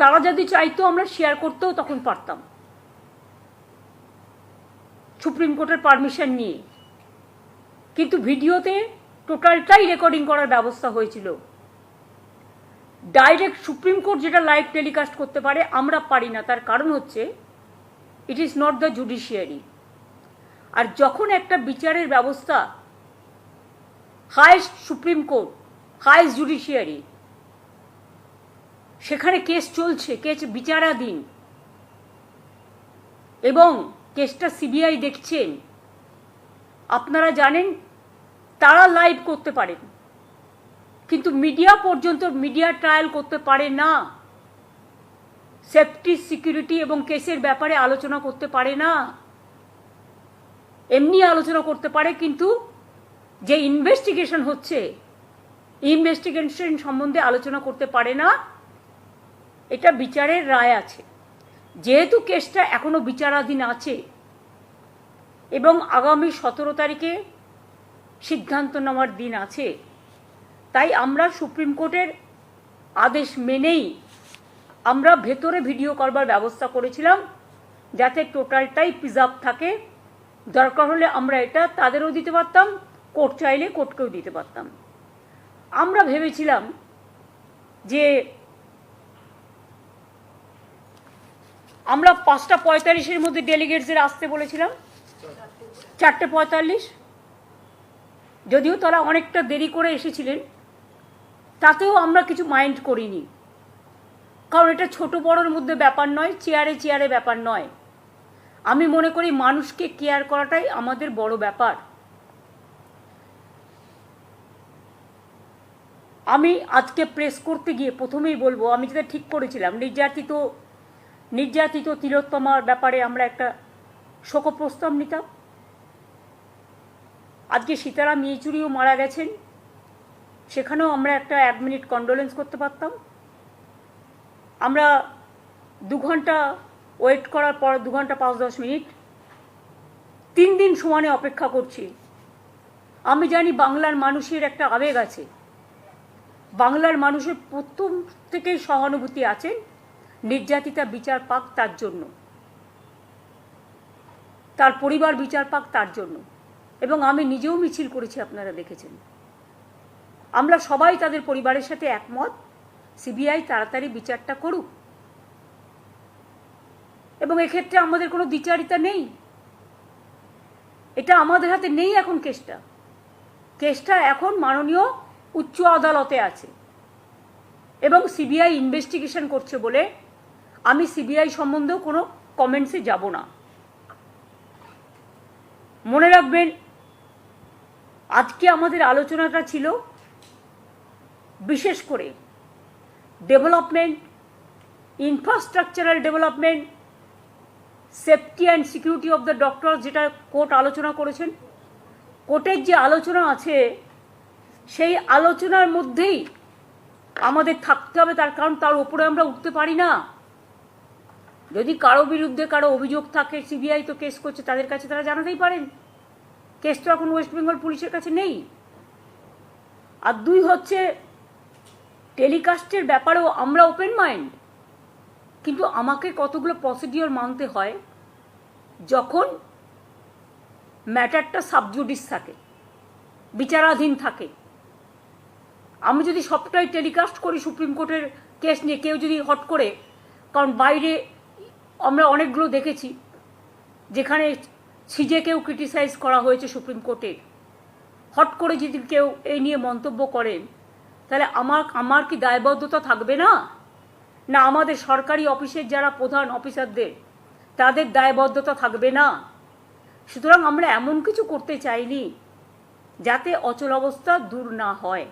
তারা যদি চাইতো, আমরা শেয়ার করতেও তখন পারতাম। সুপ্রিম কোর্টের পারমিশন নিয়ে। কিন্তু ভিডিওতে টোটালটাই রেকর্ডিং করার ব্যবস্থা হয়েছিল। ডাইরেক্ট সুপ্রিম কোর্ট যেটা লাইভ টেলিকাস্ট করতে পারে, আমরা পারি না। তার কারণ হচ্ছে it is not the judiciary আর যখন একটা বিচারের ব্যবস্থা highest supreme court highest judiciary সেখানে কেস চলছে, কেস বিচারাধীন। এবং কেসটা সিবিআই দেখছেন আপনারা জানেন, তারা লাইভ করতে পারেন কিন্তু মিডিয়া পর্যন্ত মিডিয়া ট্রায়াল করতে পারে না। সেফটি, সিকিউরিটি এবং কেসের ব্যাপারে আলোচনা করতে পারে না। এমনি আলোচনা করতে পারে, কিন্তু যে ইনভেস্টিগেশন হচ্ছে ইনভেস্টিগেশন সম্বন্ধে আলোচনা করতে পারে না। এটা বিচারের রায় আছে। যেহেতু কেসটা এখনও বিচারাধীন আছে এবং আগামী সতেরো তারিখে সিদ্ধান্ত নেওয়ার দিন আছে, তাই আমরা সুপ্রিম কোর্টের আদেশ মেনেই আমরা ভেতরে ভিডিও করবার ব্যবস্থা করেছিলাম যাতে টোটালটাই প্রিজার্ভ থাকে। দরকার হলে আমরা এটা তাদেরও দিতে পারতাম, কোর্ট চাইলে কোর্টকেও দিতে পারতাম। আমরা ভেবেছিলাম যে আমরা পাঁচটা পঁয়তাল্লিশের মধ্যে ডেলিগেটসদের আসতে বলেছিলাম। চারটে পঁয়তাল্লিশ। যদিও তারা অনেকটা দেরি করে এসেছিলেন, তাতেও আমরা কিছু মাইন্ড করিনি। কারণ এটা ছোট বড়োর মধ্যে ব্যাপার নয় চেয়ারে চেয়ারে ব্যাপার নয়। আমি মনে করি মানুষকে কেয়ার করাটাই আমাদের বড় ব্যাপার। আমি আজকে প্রেস করতে গিয়ে প্রথমেই বলব, আমি যেটা ঠিক করেছিলাম, নির্যাতিত নির্যাতিত তিলোত্তমার ব্যাপারে আমরা একটা শোকপ্রস্তাব নিতাম। আজকে সীতারাম ইয়েচুরিও মারা গেছেন। সেখানেও আমরা একটা এক মিনিট কন্ডোলেন্স করতে পারতাম। আমরা দু ঘণ্টা ওয়েট করার পর দু ঘণ্টা পাঁচ দশ মিনিট তিন দিন সমানে অপেক্ষা করছি। আমি জানি বাংলার মানুষের একটা আবেগ আছে। বাংলার মানুষের প্রথম থেকেই সহানুভূতি আছেন নির্যাতিতা বিচার পাক তার জন্য। তার পরিবার বিচার পাক তার জন্য। এবং আমি নিজেও মিছিল করেছি, আপনারা দেখেছেন। আমরা সবাই তাদের পরিবারের সাথে একমত, সিবিআই তাড়াতাড়ি বিচারটা করুক। এবং এক্ষেত্রে আমাদের কোনো দ্বিচারিতা নেই। এটা আমাদের হাতে নেই এখন কেসটা। কেসটা এখন মাননীয় উচ্চ আদালতে আছে। এবং সিবিআই ইনভেস্টিগেশন করছে বলে আমি সিবিআই সম্বন্ধেও কোনো কমেন্টসে যাব না। মনে রাখবেন, আজকে আমাদের আলোচনাটা ছিল বিশেষ করে development infrastructural development safety and security of the doctor যেটা কোর্ট আলোচনা করেছেন। কোর্টের যে আলোচনা আছে, সেই আলোচনার মধ্যেই আমাদের থাকতে হবে, তার কারণ তার উপরে আমরা উঠতে পারি না। যদি কারও বিরুদ্ধে কারও অভিযোগ থাকে সিবিআই তো কেস করছে, তাদের কাছে তারা জানাতেই পারেন। কেস তো এখন ওয়েস্ট বেঙ্গল পুলিশের কাছে নেই। আর দুই হচ্ছে টেলিকাস্টের ব্যাপারেও আমরা ওপেন মাইন্ড কিন্তু আমাকে কতগুলো প্রসিডিওর মানতে হয়, যখন ম্যাটারটা সাবজুডিস থাকে, বিচারাধীন থাকে। আমি যদি সবটাই টেলিকাস্ট করি সুপ্রিম কোর্টের কেস নিয়ে, কেউ যদি হট করে, কারণ বাইরে আমরা অনেকগুলো দেখেছি, যেখানে সিজেকেও ক্রিটিসাইজ করা হয়েছে সুপ্রিম কোর্টে। হট করে যদি কেউ এই নিয়ে মন্তব্য করেন তাহলে আমার আমার কি দায়বদ্ধতা থাকবে না? না আমাদের সরকারি অফিসের যারা প্রধান অফিসারদের, তাদের দায়বদ্ধতা থাকবে না? সুতরাং আমরা এমন কিছু করতে চাইনি, যাতে অচল অবস্থা দূর না হয়।